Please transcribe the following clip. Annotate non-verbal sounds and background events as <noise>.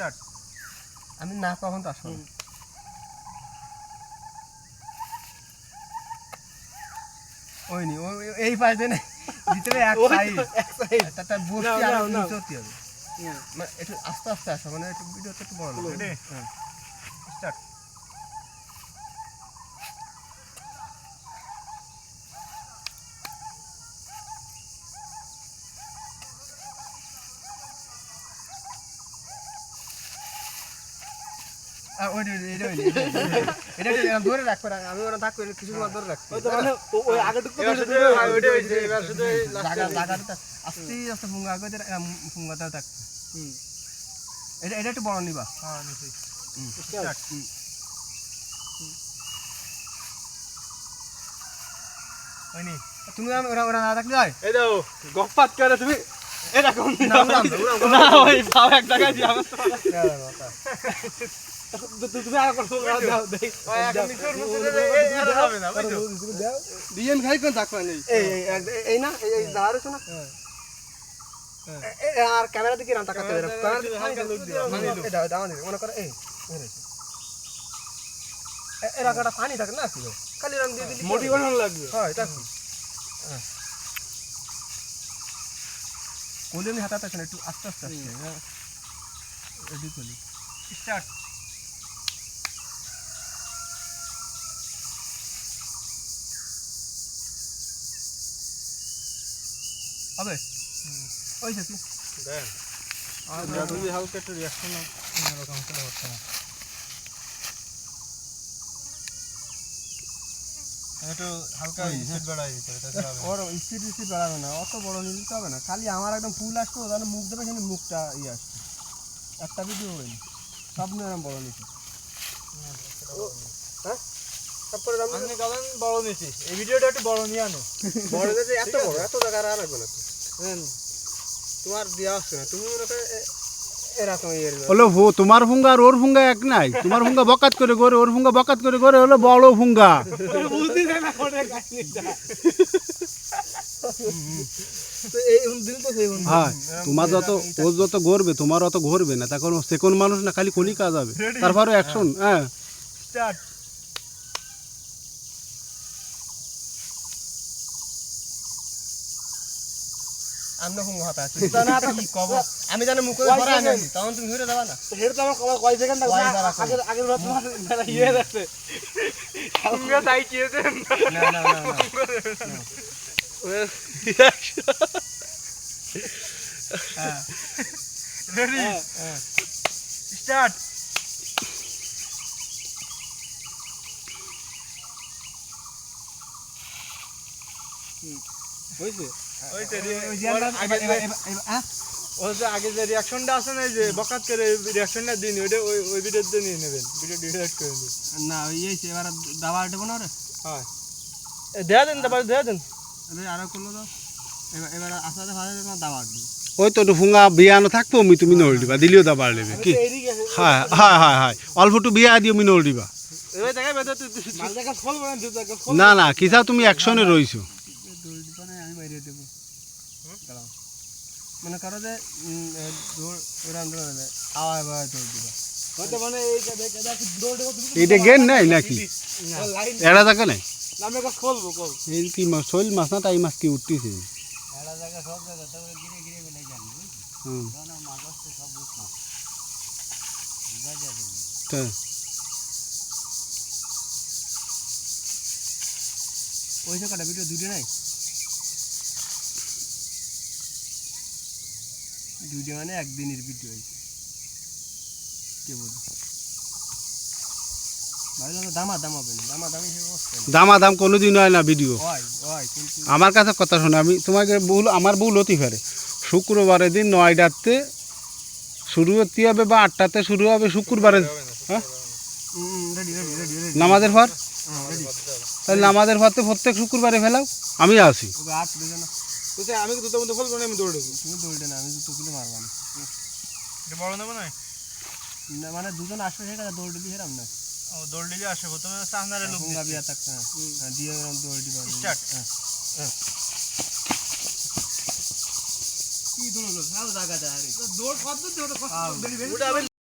Start আমি না কখন তো আসব ওই নি ওই এই পাশে না। ভিতরে এক সাইড এক আর। নিচে হতে হবে। মানে একটু আস্তে আস্তে আসা মানে একটু ভিডিওটা একটু বড়। স্টার্ট আর ওই যে- এটা ওই যে- এটা ওই যে- এটা একটু এরকম ধরে রাখবে আমি ওরা থাকব এটা কিছু ধরে ওই আস্তে আস্তে ফুঙ্গা আগে ফুঙ্গাটাও থাকবে একটু বড় নিবা। হ্যাঁ তুমি ওরা ওরা না থাকলে হয়? এই দাও গপ্পাত করে তুমি। এরকম না, ওই পাও এক জায়গায় দিয়ে আমার আর ক্যামেরা দিকে রান তাকাতে মনে করো এই এরা কটা পানি থাকে না ছিল? খালি রান দিয়ে দিলি মোটিভেশন লাগবে। হয় তা কোলে আমি হাতাতে একটু আস্তে আস্তে আস্তে। হ্যাঁ। রেডি করি স্টার্ট হবে? ওই সাথে দেন। আর যদি হালকা একটু রিঅ্যাকশন এরকম করে হচ্ছে না। একটু হালকা স্পিড বাড়াই দিতে হবে তাছাড়া হবে। না। ওর স্পিড স্পিড বাড়াবে না। অত বড় নিলে তো হবে না। খালি আমার একদম ফুল আসতো তাহলে মুখ দেবে সেখানে মুখটা ইয়ে আসতো একটা ভিডিও হয়নি সব নিয়ে বড় নিচ্ছে হ্যাঁ? তারপরে আপনি বলেন বড় নিছি এই ভিডিওটা একটু বড় নিয়ে আনো। <laughs> বড় যে এত বড় এত জায়গা আর রাখবে না তো। হ্যাঁ। তোমার দেওয়া আসছে না। তুমি মনে করে হলো ভো- তোমার ফুঙ্গা আর ওর ফুঙ্গা এক নাই। তোমার ফুঙ্গা বকাত করে করে ওর ফুঙ্গা বকাত করে করে হলো বড় ফুঙ্গা বুঝতে দেয় না ওটা কাহিনীটা তো এই দিন তো সেই বন্ধু হ্যাঁ তোমার যত ও যত গড়বে তোমার অত ঘরবে না। তখন সে কোন মানুষ না খালি কলি কাজ হবে তারপরে অ্যাকশন হ্যাঁ। স্টার্ট আমি না হুঙ্গা হাতে না কি কব আমি জানি মুখে পরে আমি তখন তুমি ঘুরে যাবা না হেড তো আমার কবার কয় সেকেন্ড করো? আগের আগের তোমার ইয়ে আছে সঙ্গে তাই কি দেন না না না হ্যাঁ রেডি হ্যাঁ স্টার্ট হইছে আগে যে- হ্যাঁ? রিয়াকশনটা আছে না যে বকাত করে রিয়াকশনটা দিন ওইটা ওই ওই ভিডিওতে নিয়ে নেবেন। ভিডিও ডিলিট করে দিন। না ওই এই এবার দাবা দেবো না রে হ্যাঁ। দেয়া দেন তারপরে দেয়া দেন। এবার আরও করল তো। এবার এবার আস্তে আস্তে ভালো তোমার দাবা। দিই ওই তো একটু ফুঙ্গা বিয়ানো থাকব আমি তুমি দিবা। দিলেও দা বার কি হ্যাঁ হ্যাঁ হ্যাঁ হ্যাঁ। অল্প একটু বিয়া দিও আমি নল দিবা। না না না কিসা তুমি অ্যাকশনে রইছো দৌড় দিবা না আমি বাইরে দেবো দাঁড়াও। মনে করো যে উম, এ, দৌড় ওরা আন্দোলন হবে আওয়া এবার দৌড় দিবা হয়তো মানে এই যে দেখ দেখ দৌড় দেবো তুমি এইটা গেন নাই নাকি? এরা থাকে নাই? এই কি মাছ শৈল মাছ না তাই মাছ কি উঠতেছে? ওই ভিডিও দুটো নাই? দুটো মানে একদিনের ভিডিও হয়েছে কে বলি। না কোনোদিন হয় ভিডিও হয় হয় আমার কাছে কথা শোনো আমি তোমাকে ভুল আমার ভুল হতে পারে। শুক্রবারের দিন নয়টাতে শুরু হতে হবে বা আটটাতে শুরু হবে শুক্রবারে হ্যাঁ? রেডি রেডি রেডি রেডি নামাজের পর? তাহলে নামাজের পর তো প্রত্যেক শুক্রবারে ফেলাও আমি আসি। না তুই আমি দুটো মধ্যে খোলবো না আমি দৌড় দেবো তুমি দৌড়ে না আমি দুটো কিলো মারবা না। এটা বড় নেব না না, মানে দুজন আসবে সেটা দৌড় দিবি হেরাম না। ও দৌড় দিলে আসে প্রথমে সামনে লোক ফোঙ্গা থাকতে হ্যাঁ দিয়ে এরকম দৌড় দিবা Start. হ্যাঁ। হ্যাঁ কি দৌড়লো? সাল জায়গা দেয় দৌড় কত দৌড় আমি